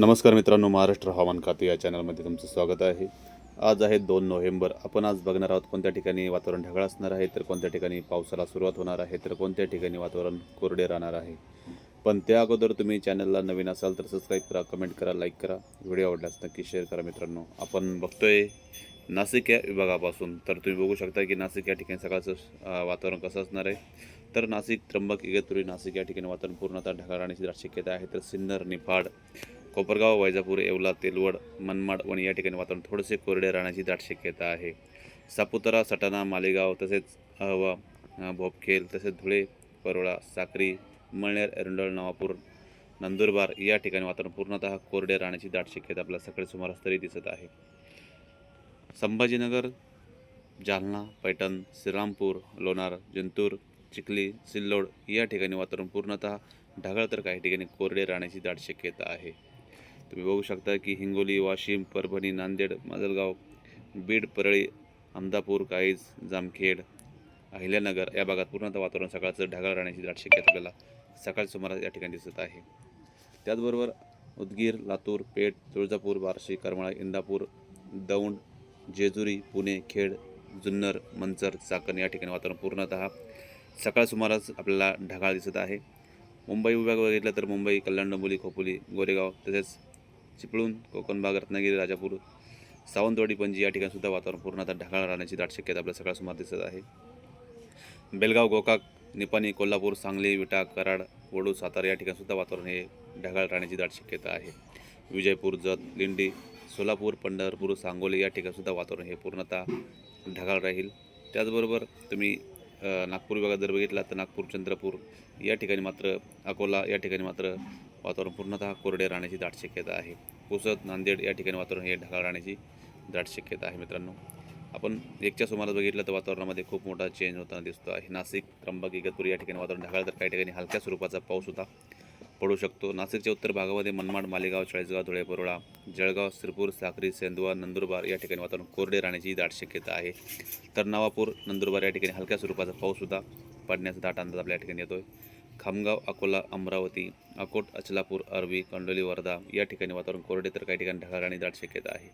नमस्कार मित्रांनो महाराष्ट्र हवामान खाते या चॅनलमध्ये तुमचं स्वागत आहे. आज आहे दोन नोव्हेंबर. आपण आज बघणार आहोत कोणत्या ठिकाणी वातावरण ढगाळ असणार आहे तर कोणत्या ठिकाणी पावसाला सुरुवात होणार आहे तर कोणत्या ठिकाणी वातावरण कोरडे राहणार आहे. पण त्या अगोदर तुम्ही चॅनलला नवीन असाल तर सबस्क्राईब करा कमेंट करा लाईक करा. व्हिडिओ आवडल्यास नक्की शेअर करा मित्रांनो. आपण बघतोय नाशिक या विभागापासून. तर तुम्ही बघू शकता की नाशिक या ठिकाणी सकाळचं वातावरण कसं असणार आहे. तर नाशिक त्र्यंबक इगतपुरी नाशिक या ठिकाणी वातावरण पूर्णतः ढगाळ राहण्याची शक्यता आहे. तर सिन्नर निफाड कोपरगाव वैजापूर येवला तेलवड मनमाड वणी या ठिकाणी वातावरण थोडेसे कोरडे राहण्याची दाट शक्यता आहे. सापुतारा सटाणा मालेगाव तसेच अहवा भोपखेल तसेच धुळे परोळा साक्री मळनेर एरंडोळ नवापूर नंदुरबार या ठिकाणी वातावरण पूर्णतः कोरडे राहण्याची दाट शक्यता आपल्याला सकाळी सुमारास तरी दिसत आहे. संभाजीनगर जालना पैठण श्रीरामपूर लोणार जिंतूर चिखली सिल्लोड या ठिकाणी वातावरण पूर्णतः ढगाळ तर काही ठिकाणी कोरडे राहण्याची दाट शक्यता आहे. तुम्ही बघू शकता की हिंगोली वाशिम परभणी नांदेड माजलगाव बीड परळी अहमदापूर काईज जामखेड अहिल्यानगर या भागात पूर्णतः वातावरण सकाळचं ढगाळ राहण्याची दाट शक्यता आपल्याला सकाळी सुमारास या ठिकाणी दिसत आहे. त्याचबरोबर उदगीर लातूर पेठ तुळजापूर बार्शी करमाळा इंदापूर दौंड जेजुरी पुणे खेड जुन्नर मंचर चाकण या ठिकाणी वातावरण पूर्णतः सकाळ सुमारास आपल्याला ढगाळ दिसत आहे. मुंबई विभाग बघितलं तर मुंबई कल्याण डोंबोली खोपोली गोरेगाव तसेच चिपळूण कोकण भाग रत्नागिरी राजापूर सावंतवाडी पणजी या ठिकाणी सुद्धा वातावरण पूर्णतः ढगाळ राहण्याची दाट शक्यता आपल्या सकाळ सुमार दिसत आहे. बेलगाव गोकाक निपाणी कोल्हापूर सांगली विटा कराड वडू सातारा या ठिकाणी सुद्धा वातावरण हे ढगाळ राहण्याची दाट शक्यता आहे. विजयपूर जत लिंडी सोलापूर पंढरपूर सांगोली या ठिकाणी सुद्धा वातावरण हे पूर्णतः ढगाळ राहील. त्याचबरोबर तुम्ही नागपूर विभागात जर बघितला तर नागपूर चंद्रपूर या ठिकाणी मात्र अकोला या ठिकाणी मात्र वातावरण पूर्णतः कोरडे राहण्याची दाट शक्यता आहे. पुसद नांदेड या ठिकाणी वातावरण हे ढगाळ राहण्याची दाट शक्यता आहे मित्रांनो. आपण एकच्या सुमारास बघितलं तर वातावरणामध्ये खूप मोठा चेंज होताना दिसतो आहे. नाशिक त्र्यंबक इगतपूर या ठिकाणी वातावरण ढगाळ तर काही ठिकाणी हलक्या स्वरूपाचा पाऊस होता पडू शकतो. नाशिकच्या उत्तर भागामध्ये मनमाड मालेगाव चाळीसगाव धुळे परोळा जळगाव श्रीपूर साक्री सेंदुवा नंदुरबार या ठिकाणी वातावरण कोरडे राहण्याची दाट शक्यता आहे. तर नवापूर नंदुरबार या ठिकाणी हलक्या स्वरूपाचा पाऊससुद्धा पडण्याचा दाट अंदाज आपल्या या ठिकाणी आहे खामगाव अकोला अमरावती अकोट अचलापूर अरबी कंडोली वर्धा या ठिकाणी वातावरण कोरडे तर काही ठिकाणी ढगाळ आणि दाट शक्यता आहे.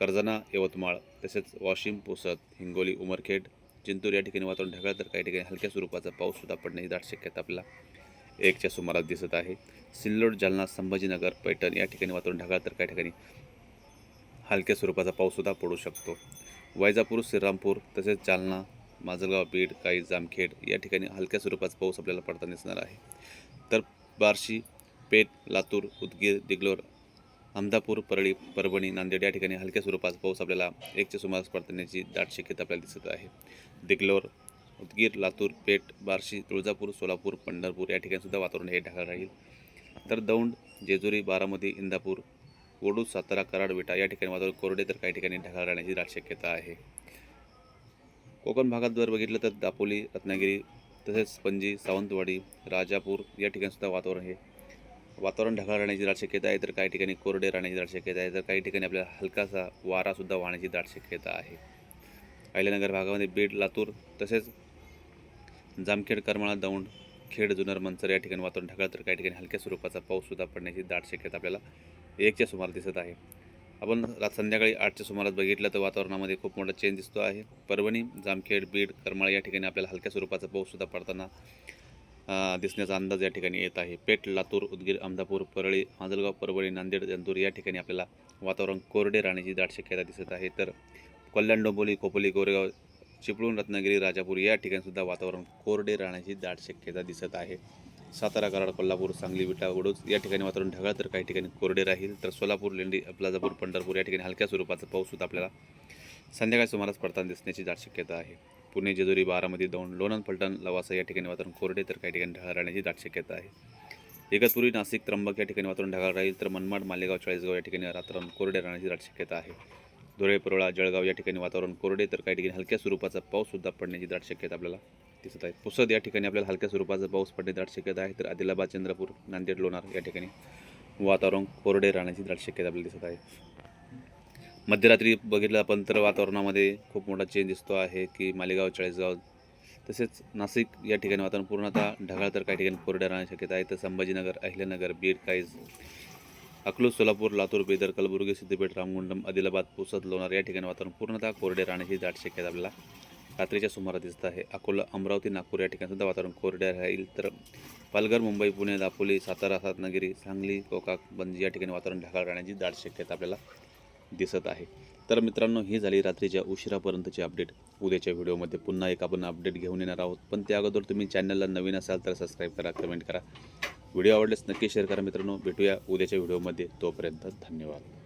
कर्जना यवतमाळ तसेच वाशिम पुसद हिंगोली उमरखेड चिंतूर या ठिकाणी वातावरण ढगाळ तर काही ठिकाणी हलक्या स्वरूपाचा पाऊससुद्धा पडण्याची दाट शक्यता आपल्याला एकच्या सुमारास दिसत आहे. सिल्लोड जालना संभाजीनगर पैठण या ठिकाणी वातावरण ढगाळ तर काही ठिकाणी हलक्या स्वरूपाचा पाऊससुद्धा पडू शकतो. वैजापूर श्रीरामपूर तसेच जालना माजलगाव बीड काही जामखेड या ठिकाणी हलक्या स्वरूपाचा पाऊस आपल्याला पडताना दिसणार आहे. तर बार्शी पेठ लातूर उदगीर दिगलोर अहमदापूर परळी परभणी नांदेड या ठिकाणी हलक्या स्वरूपाचा पाऊस आपल्याला एकच्या सुमारास पडतानाची दाट शक्यता आपल्याला दिसत आहे. दिगलोर उदगीर लातूर पेठ बार्शी तुळजापूर सोलापूर पंढरपूर या ठिकाणीसुद्धा वातावरण हे ढगाळ राहील. तर दौंड जेजुरी बारामती इंदापूर वडू सातारा कराड विटा या ठिकाणी वातावरण कोरडे तर काही ठिकाणी ढगाळ राहण्याची दाट शक्यता आहे. कोकण भागात जर बघितलं तर दापोली रत्नागिरी तसेच पणजी सावंतवाडी राजापूर या ठिकाणीसुद्धा वातावरण हे वातावरण ढगाळ राहण्याची दाट शक्यता आहे तर काही ठिकाणी कोरडे राहण्याची दाट शक्यता आहे तर काही ठिकाणी आपल्याला हलकासा वारासुद्धा वाहण्याची दाट शक्यता आहे. अहिल्यानगर भागामध्ये बीड लातूर तसेच जामखेड करमाळा दौंड खेड जुनर मंचर या ठिकाणी वातावरण ढगाळ तर काही ठिकाणी हलक्या स्वरूपाचा पाऊससुद्धा पडण्याची दाट शक्यता आपल्याला एकच्या सुमार दिसत आहे. आपण रात संध्याकाळी आठच्या सुमारास बघितलं तर वातावरणामध्ये खूप मोठा चेंज दिसतो आहे. परभणी जामखेड बीड करमाळा या ठिकाणी आपल्याला हलक्या स्वरूपाचा पाऊससुद्धा पडताना दिसण्याचा अंदाज या ठिकाणी येत आहे. पेठ लातूर उदगीर अहमदापूर परळी माजलगाव परभणी नांदेड जंतूर या ठिकाणी आपल्याला वातावरण कोरडे राहण्याची दाट शक्यता दिसत आहे. तर कल्याण डोंबोली खोपोली गोरेगाव चिपळूण रत्नागिरी राजापूर या ठिकाणीसुद्धा वातावरण कोरडे राहण्याची दाट शक्यता दिसत आहे. सातारा कराड कोल्हापूर सांगली विटा वडूज या ठिकाणी वातावरण ढगाळ तर काही ठिकाणी कोरडे राहील. तर सोलापूर लेंडी अफलाजापूर पंढरपूर या ठिकाणी हलक्या स्वरूपाचा पाऊससुद्धा आपल्याला संध्याकाळी सुमारास पडताना दिसण्याची दाट शक्यता आहे. पुणे जेजुरी बारामती दौंड लोणंद फलटण लवासा या ठिकाणी वातावरण कोरडे तर काही ठिकाणी ढगाळ राहण्याची दाट शक्यता आहे. इगतपुरी नाशिक त्र्यंबक या ठिकाणी वातावरण ढगाळ राहील. तर मनमाड मालेगाव चाळीसगाव या ठिकाणी वातावरण कोरडे राहण्याची दाट शक्यता आहे. धुळे परोळा जळगाव या ठिकाणी वातावरण कोरडे तर काही ठिकाणी हलक्या स्वरूपाचा पाऊससुद्धा पडण्याची दाट शक्यता आपल्याला दिसत आहे पुसद या ठिकाणी आपल्याला हलक्या स्वरूपाचा पाऊस पडण्याची दाट शक्यता आहे. तर आदिलाबाद चंद्रपूर नांदेड लोणार या ठिकाणी वातावरण कोरडे राहण्याची दाट शक्यता आपल्याला दिसत आहे. मध्यरात्री बघितलं आपण तर वातावरणामध्ये खूप मोठा चेंज दिसतो आहे की मालेगाव चाळीसगाव तसेच नाशिक या ठिकाणी वातावरण पूर्णतः ढगाळ तर काही ठिकाणी कोरड्या राहण्याची शक्यता आहे. तर संभाजीनगर अहिल्यानगर बीड काईज अकलूज सोलापूर लातूर बेदर कलबुर्गी सिद्धपेठ रामगुंडम आदिलाबाद पुसद लोणार या ठिकाणी वातावरण पूर्णतः कोरडे राहण्याची दाट शक्यता आपल्याला रात्रीच्या सुमारास दिसत आहे. अकोला अमरावती नागपूर या ठिकाणी सुद्धा वातावरण कोरडे राहील. तर पालघर मुंबई पुणे दापोली सातारा रत्नागिरी सांगली कोकाक बंजी या ठिकाणी वातावरण ढगाळ राहण्याची दाट शक्यता आपल्याला दिसत आहे. तर मित्रांनो ही झाली रात्रीच्या उशिरापर्यंतची अपडेट. उद्याच्या व्हिडिओमध्ये पुन्हा एक आपण अपडेट घेऊन येणार आहोत. पण त्या अगोदर तुम्ही चॅनलला नवीन असाल तर सबस्क्राईब करा कमेंट करा. व्हिडिओ आवडल्यास नक्की शेअर करा मित्रांनो. भेटूया उद्याच्या व्हिडिओमध्ये. तोपर्यंत धन्यवाद.